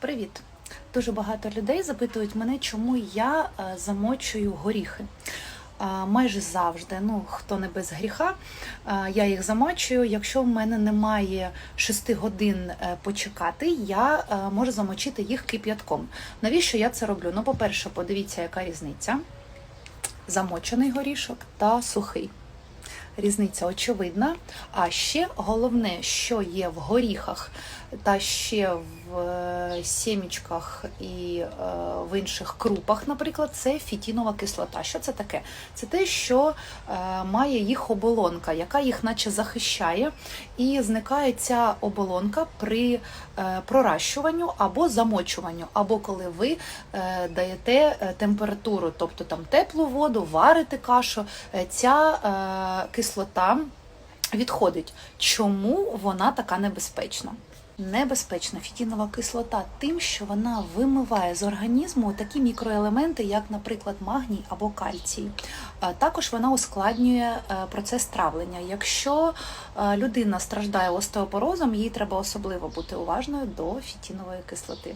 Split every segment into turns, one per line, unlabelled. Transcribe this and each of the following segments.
Привіт! Дуже багато людей запитують мене, чому я е, замочую горіхи. Майже завжди, ну хто не без гріха, я їх замочую. Якщо в мене немає 6 годин е, почекати, я е, можу замочити їх кип'ятком. Навіщо я це роблю? Ну, по-перше, подивіться, яка різниця: замочений горішок та сухий. Різниця очевидна. А ще головне, що є в горіхах та ще в е, сімічках і е, в інших крупах, наприклад, це фітінова кислота. Що це таке? Це те, що е, має їх оболонка, яка їх наче захищає, і зникає ця оболонка при проращуванню або замочуванню, або коли ви даєте температуру, тобто там теплу воду, варите кашу, ця е, кислота відходить. Чому вона така небезпечна? Небезпечна фітінова кислота тим, що вона вимиває з організму такі мікроелементи, як, наприклад, магній або кальцій. Е, Також вона ускладнює е, процес травлення. Якщо е, людина страждає остеопорозом, їй треба особливо бути уважною до фітінової кислоти.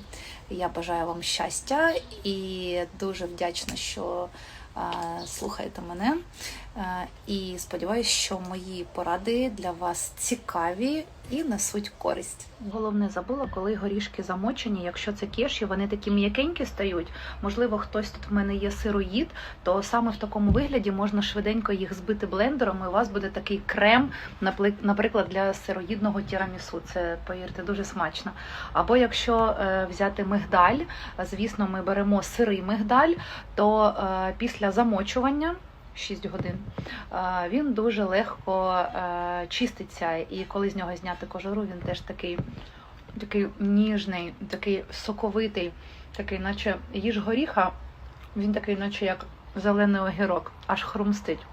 Я бажаю вам щастя і дуже вдячна, що слухаєте мене. Е, І сподіваюся, що мої поради для вас цікаві і несуть користь. Головне забула, коли горішки замочені. Якщо це кеші, вони такі м'якенькі стають. Можливо, хтось тут в мене є сироїд, то саме в такому вигляді можна швиденько їх збити блендером, і у вас буде такий крем, наприклад, для сироїдного тірамісу. Це повірте, дуже смачно. Або якщо е, взяти мигдаль, звісно, ми беремо сирий мигдаль, то е, після замочування. 6 годин. Він дуже легко е, чиститься, і коли з нього зняти кожуру, він теж такий, такий ніжний, такий соковитий, такий, наче їж горіха, він такий, наче як зелений огірок, аж хрумстить.